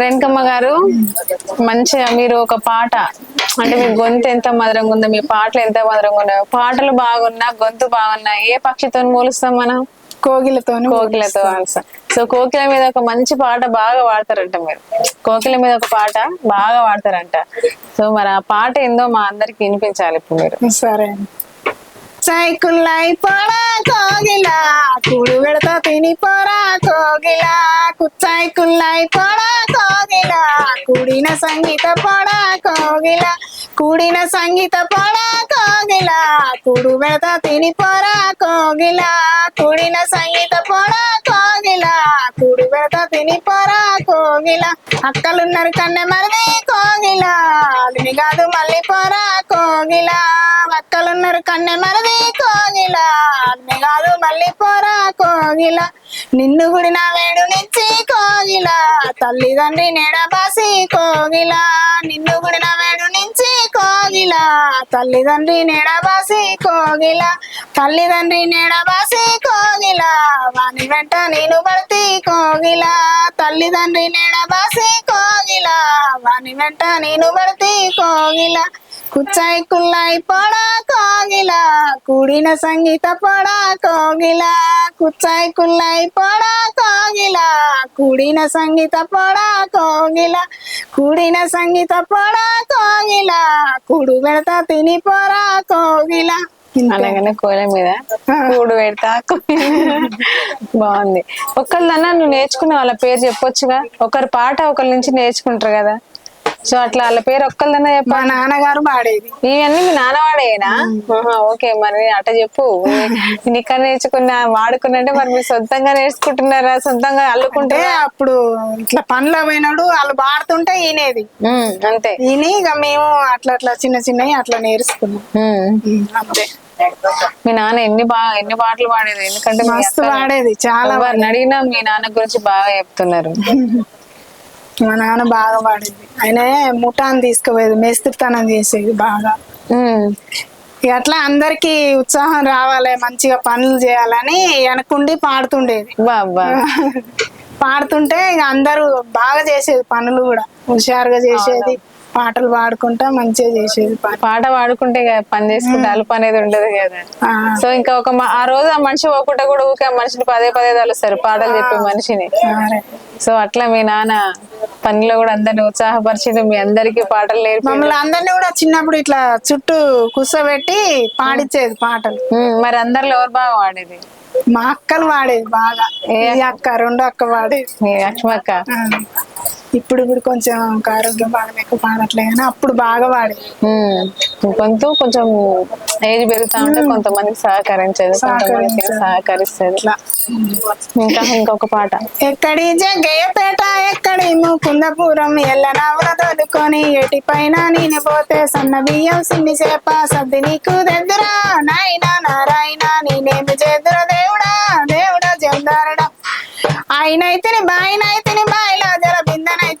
రేణుకమ్మ గారు మంచిగా మీరు ఒక పాట అంటే మీ గొంతు ఎంత మధురంగా ఉందో మీ పాటలు ఎంత మధురంగా ఉన్నాయో పాటలు బాగున్నా గొంతు బాగున్నా ఏ పక్షితో మూలుస్తాం మనం? కోకిలతో ఆన్సర్. సో కోకిల మీద ఒక మంచి పాట బాగా పాడతారంట మీరు. కోకిల మీద ఒక పాట బాగా పాడతారంట. సో మరి ఆ పాట ఏందో మా అందరికి వినిపించాలి ఇప్పుడు మీరు. సరే సైకిల్లై పోరా కోగిలా. కూడు పెడతా తిని పోరా కోగిలా. కుచ్చాయికుల్లై పోరా కోగిలా. కూడిన సంగీత పోడా కోగిలా. కూడిన సంగీత పోడా కోగిలా. కూడు పెడతా తిని పోరా కోగిలా. కూడిన సంగీత పోడా కోగిలా. కూడు పెడతా తిని పోరా కోగిల అక్కలున్నారు కన్నె మరిది కోగిలా. అలిమి కాదు మళ్ళీ పోరా కోగిలా అక్కలున్నారు కన్నె మరిది కోగిల. అలిమి కాదు మళ్ళీ పోరా కోగిల నిన్ను గుడిన వేడు నిచ్చి కోగిల. తల్లిదండ్రి నెడబాసి కోగిలా నిన్ను గుడిన వేడు కోగిల. తల్లిదండ్రి నెడబాసి కోగిల. తల్లిదండ్రి నెడబాసి కోగిల. వాని వెంట నేను పడితే కోగిల. తల్లిదండ్రి నెడబాసి కోగిల. వాని వెంట నేను పడితే కోగిల. కుచ్చాయి కుల్లాయి పోడా కోగిలా కూడిన సంగీత పోడా కోగిలా. కుచ్చాయి కుల్లాయి పోడా కోగిలా కూడిన సంగీత పోడా కోగిలా. కూడిన సంగీత పోడా కోగిలా కూడు పెడతా తిని పోరా కోగిలా. అనగానే కోయిల మీద కూడు పెడతా బాగుంది. ఒకళ్ళన్నా నువ్వు నేర్చుకున్న వాళ్ళ పేరు చెప్పొచ్చుగా. ఒకరి పాట ఒకరి నుంచి నేర్చుకుంటారు కదా. సో అట్లా వాళ్ళ పేరు ఒక్కళ్ళన్నా చెప్ప. మా నాన్నగారు పాడేది. ఇవన్నీ మీ నాన్నవాడేనా ఆహా, ఓకే మరి అట్ట చెప్పు. ఇక్కడ నేర్చుకున్నా వాడుకున్నంటే మరి మీరు సొంతంగా నేర్చుకుంటున్నారా? సొంతంగా అంటే అల్లుకుంటారా అప్పుడు ఇట్లా పనిలో పోయినాడు వాళ్ళు పాడుతుంటే ఈనేది. అంతే. ఈయన ఇక మేము అట్లా అట్లా చిన్న చిన్నవి అట్లా నేర్చుకున్నాం. అంతే. మీ నాన్న ఎన్ని బాగా ఎన్ని పాటలు పాడేది? ఎందుకంటే మస్తు పాడేది చాలా ఎవరిని అడిగినా మీ నాన్న గురించి బాగా చెప్తున్నారు. మా నాన్న బాగా పాడేది. ఆయన ముఠాన్ని తీసుకుపోయేది మేస్త్రితనం చేసేది బాగా. అట్లా అందరికి ఉత్సాహం రావాలి మంచిగా పనులు చేయాలని వెనకుండి పాడుతుండేది. పాడుతుంటే ఇక అందరూ బాగా చేసేది పనులు కూడా. హుషారుగా చేసేది పాటలు పాడుకుంటా మంచిగా చేసేది పాట పాడుకుంటే పని చేసుకుంటే అలుపు అనేది ఉండదు కదా. సో ఇంకా ఒక ఆ రోజు ఆ మనిషి పోకుండా కూడా ఊకే ఆ మనిషిని పదే పదే తలుస్తారు పాటలు చెప్పే మనిషిని. సో అట్లా మీ నాన్న పనిలో కూడా అందరిని ఉత్సాహపరిచి మీ అందరికి పాటలు నేర్పి మమ్మల్ని అందరినీ కూడా చిన్నప్పుడు ఇట్లా చుట్టూ కూర్చోబెట్టి పాడిచ్చేది పాటలు. మరి అందరిలో ఎవరు బాగా పాడేది? మా అక్కలు పాడేది బాగా. ఈ అక్క రెండు అక్క పాడేది. మీ లక్ష్మక్క? ఇప్పుడు ఇప్పుడు కొంచెం ఆరోగ్యం బాగా ఎక్కువ పాడట్లే కానీ అప్పుడు బాగా ఉమ్, కొంత కొంచెం ఏజ్ పెరుగుతా ఉంటే కొంతమందికి సహకరించదు కొంతమందికి సహకరిస్తుంది. ఇంకా ఇంకొక పాట. ఎక్కడి జగ్గయ్యపేట ఎక్కడి ముకుందపురం ఎల్లనవల తోలుకొని ఎటి పైన నేను పోతే సన్న బియ్యం సిన్ని చేప సర్ది నీకు దగ్గరా. నాయనా నారాయణ నేనేమి చేదురా దేవుడా? దేవుడా జల్దారడా ఆయనైతిని బాయినైతిని బాయిలా జల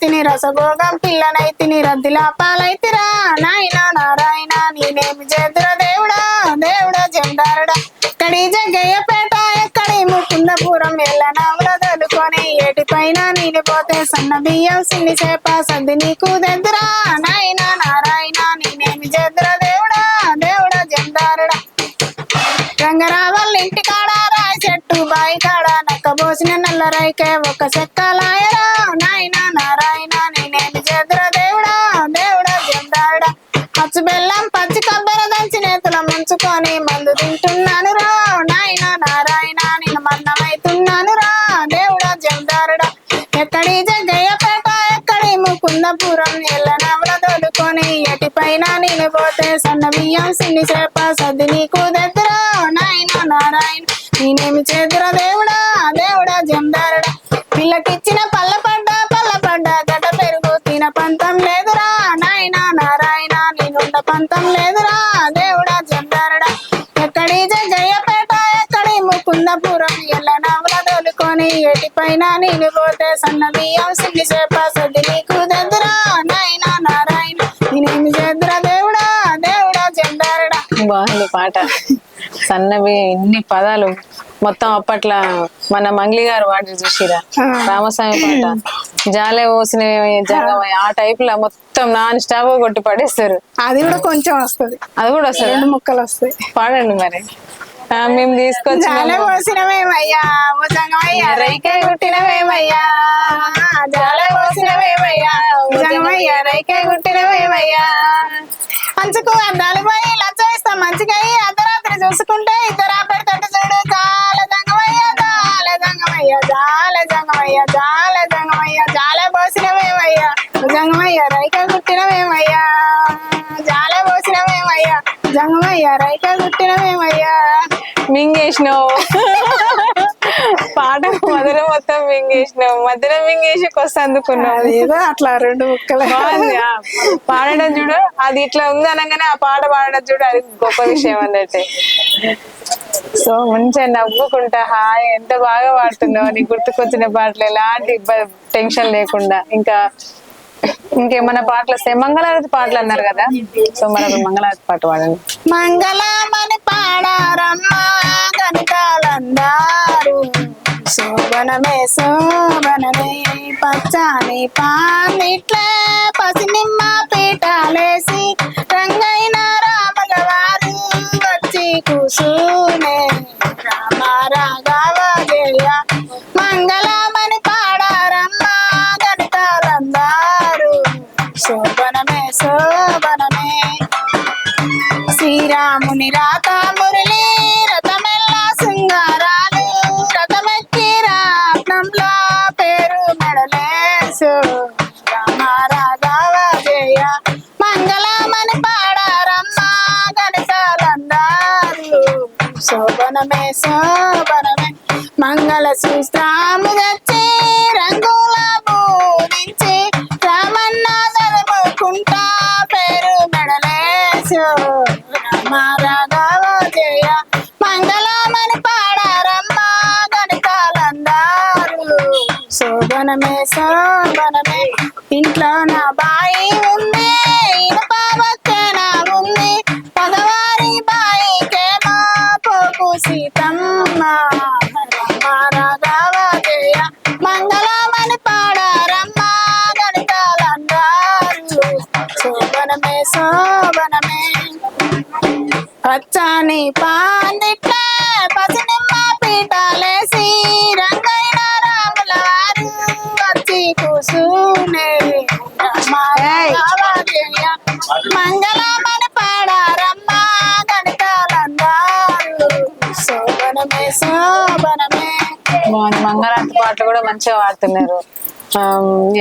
బిందనైతిని రసభోగం పిల్లనైతిని రద్దిలా పాలైతిరా. నాయనా నారాయణ నేనేమి చేదురా దేవుడా? దేవుడా జల్దారడా ఎక్కడి జగ్గయ్యపేట ఎక్కడి ముకుందపురం ఎల్లనవల తలుకొని ఏటి పైన నేను పోతే సన్న బియ్యం సిన్ని చేప సంది నీకు దెద్దురా. నాయనా నారాయణ నేనేమి చేదురా దేవుడా? దేవుడా జల్దారడా రంగరావల్ ఇంటి కాడ రాయి చెట్టు బాయి కాడ నక్కబోసిన నల్ల రైకే ఒక చెక్కలాయరా నాయనా తెచ్చుకొని మందు తింటున్నాను రా. నాయన నారాయణ నేను మన్నమైతున్నాను రా దేవుడా జందారుడా ఎక్కడి జగ్గయ్యపేట ఎక్కడి ముకుందపురం ఎల్లనవల తోలుకొని ఎటి పైన నేను పోతే సన్న బియ్యం సిన్ని చేప సది నీకు దగ్గరా నాయన నారాయణ నేనేమి చేదురా దేవుడా? దేవుడా జందారుడా పిల్లకిచ్చిన పల్ల పడ్డ పల్ల పడ్డ గడ్డ పెరుగు తిన పంతం లేదురా. నాయన నారాయణ నేనుండ పంతం లేదు. పైన నేను పోతే సన్న బియ్యం చేప సర్ది నీకు దగ్గరా నాయన నారాయణ నేనేమి చేద్దురా? దేవుడా దేవుడా జందారుడా బాగుంది పాట. సన్నవి ఎన్ని పదాలు మొత్తం అప్పట్లో మన మంగ్లీ గారు వాటి చూసిరా. రామస్వామి పాట. జాలే పోసిన జగమయ్య ఆ టైప్లో మొత్తం నాన్ స్టాప్ కొట్టి పడేస్తారు. అది కూడా కొంచెం వస్తది. అది కూడా వస్తుంది? రెండు ముక్కలు వస్తాయి. పాడండి మరి. మేము తీసుకొచ్చి జాల పోసినవేమయ్యా? భుజంగమయ్యా రైకే కుట్టినవేమయ్యా? జాల పోసినవేమయ్యా? భుజంగమయ్యా రైకే కుట్టినవేమయ్యా? మంచుకు అద్దాలు పోయి లచ్చ ఇస్తాం మంచిగా అర్ధరాత్రి చూసుకుంటే ఇద్దరు పెడతాడు చూడు. జాల జంగమయ్య జాల జంగమయ్య జాల జంగమయ్య జాల జంగమయ్య జాల పోసినవేమయ్యా? భుజంగమయ్య రైకే కుట్టినవేమయ్యా? జాల పోసినవేమయ్యా? జంగమయ్య రైకే కుట్టినవేమయ్యా మింగేసినావు. పాట మొదలు మొత్తం మింగేసినావు. మధ్యలో మింగేసి కొస్త అందుకున్నావు ఏదో అట్లా రెండు ముక్కలు. పాడడం చూడు. అది ఇట్లా ఉంది అనగానే ఆ పాట పాడడం చూడు. అది గొప్ప విషయం అన్నట్టే. సో మంచిగా నవ్వుకుంటా. హాయ్. ఎంత బాగా పాడుతున్నావు. నీకు గుర్తుకొచ్చిన పాటలు. ఎలాంటి టెన్షన్ లేకుండా. ఇంకా ఇంకేమైనా పాటలు వస్తాయి? మంగళారతి పాటలు అన్నారు కదా. సో మనకు మంగళారతి పాట పాడండి. మంగళమని పాడారమ్మా కనికాలందారు శోభనమే శోభనమే పచ్చని పానిట్లే పచ్చ శోభనమే శోభనమే మంగళ సూత్రాము సీతమ్మ రామ రాఘవ జయ మంగళమని పాడారమ్మ గణితాలందారు శోభనమే శోభనమే. పచ్చని పాందిట్లే పసిన పాటలు కూడా మంచిగా పాడుతున్నారు.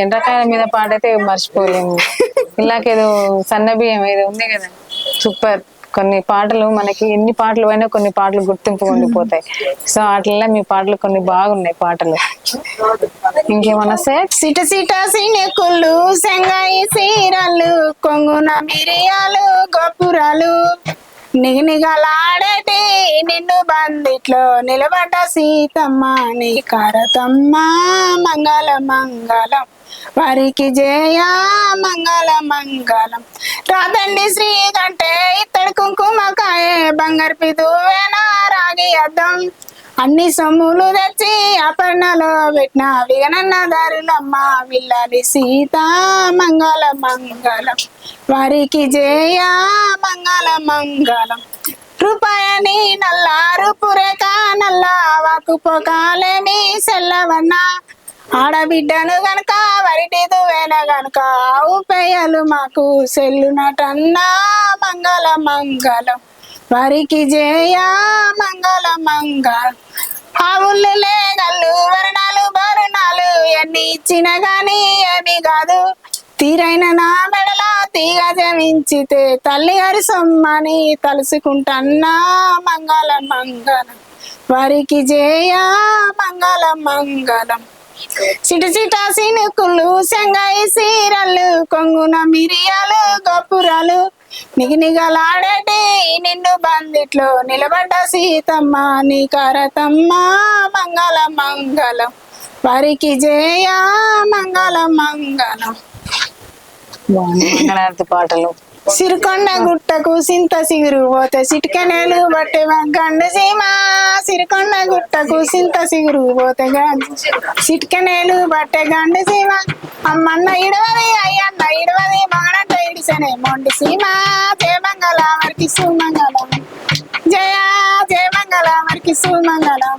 ఎండాకాలం మీద పాట అయితే మర్చిపోలేము. ఇలాకేదో సన్న బియ్యం ఏదో ఉంది కదా. సూపర్. కొన్ని పాటలు మనకి ఎన్ని పాటలు అయినా కొన్ని పాటలు గుర్తింపు ఉండిపోతాయి. సో వాటిల్లో మీ పాటలు కొన్ని బాగున్నాయి పాటలు. ఇంకేమన్నా సార్ సిట సిట సినెకుళ్ళు సెంగాయి సీరలు కొంగున మిరియాలు గోపురాలు. నిగనిగలాడేటి నిన్ను బందిట్లో నిలబడ్డ సీతమ్మ నీ కరతమ్మ మంగళ మంగళం. వారికి జయ మంగళ మంగళం. రాదండి శ్రీ కంటే ఇత్తడి కుంకుమకాయే బంగారు పిదువేనా రాగి అద్దం. అన్ని సొమ్ములు తెచ్చి అపర్ణలో పెట్టిన. విగనన్న దారులమ్మ విల్లాలి సీత మంగళ మంగళం. వారికి జయ మంగళ మంగళం. రూపాయని నల్లారు పురక నల్ల. వాకు పొగాలేమి సెల్లవన్న. ఆడబిడ్డను గనక వరిటి దువేన గనక. ఆవు పేయలు మాకు సెల్లునటన్నా మంగళ మంగళం. వారికి జయ మంగళ మంగళం ఆవులు లేగళ్ళు వరణాలు భరణాలు ఎన్ని ఇచ్చిన గాని ఏమి కాదు. తీరైన నా మెడల తీగ జమించితే తల్లి గారి సొమ్మని తలుసుకుంటన్నా మంగళ మంగళం. వారికి జయ మంగళ మంగళం. చిట చిట సినుకులు సెంగాయి సీరలు కొంగున మిరియాలు గోపురాలు నిగనిగలాడటి నిన్ను బందిట్లో నిలబడ్డ సీతమ్మ నీ కరతమ్మ మంగళ మంగళం. వారికి జయ మంగళ మంగళం. పాటలు. సిరికొండ గుట్టకు సింత సిగురు పోతే సిటికనేలు బట్టే గండు సీమ. సిరికొండ గుట్టకు సింత సిగురు పోతే సిటికనేలు బట్టే గండు సీమ. అమ్మన్న ఇడవది అయ్యన్న ఇడవది మగడంట ఇడిసనే మొండి సీమ. జయమంగళ మరికి సుమంగళం జయ జయమంగళ మరికి సుమంగళం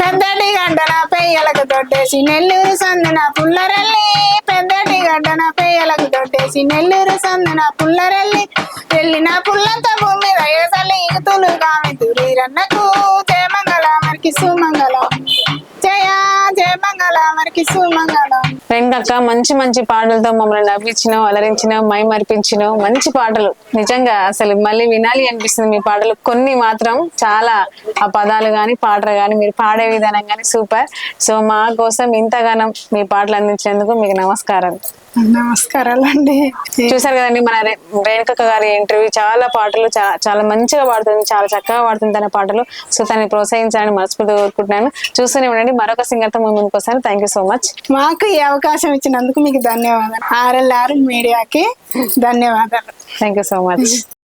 పెద్దటి గడ్డన పెయ్యలకు దొడ్డేసి నెల్లూరు సందున పుల్లరల్లి. పెద్దటి గడ్డన పెయ్యలకు దొడ్డేసి నెల్లూరు సందున పుల్లరెల్లి వెళ్ళిన పుల్లంత భూమి మీద ఏసలి కామె కామి తురీరన్నకు జయమంగళ మనకి సుమంగళ. జయ సుమంగళం. వెంకక్క మంచి మంచి పాటలతో మమ్మల్ని నవ్వించినావు అలరించినావు మై మరిపించినావు మంచి పాటలు. నిజంగా అసలు మళ్ళీ వినాలి అనిపిస్తుంది మీ పాటలు. కొన్ని మాత్రం చాలా ఆ పదాలు గాని పాటలు గాని మీరు పాడే విధానం గాని సూపర్. సో మా కోసం ఇంతగానం మీ పాటలు అందించినందుకు మీకు నమస్కారం. నమస్కారాలు అండి చూసారు కదండి మన రేణుకక్క గారి ఇంటర్వ్యూ. చాలా పాటలు చాలా మంచిగా పాడుతుంది చాలా చక్కగా పాడుతుంది తన పాటలు. సో తనని ప్రోత్సహించాలని మనస్ఫూర్తిగా కోరుకుంటున్నాను. చూస్తూనే ఉండండి. మరొక సింగర్తో ముందు ముందుకు వస్తాను థ్యాంక్ యూ సో మచ్ మాకు ఈ అవకాశం ఇచ్చినందుకు మీకు ధన్యవాదాలు. ఆర్ఎల్ఆర్ మీడియాకి ధన్యవాదాలు. Thank you so much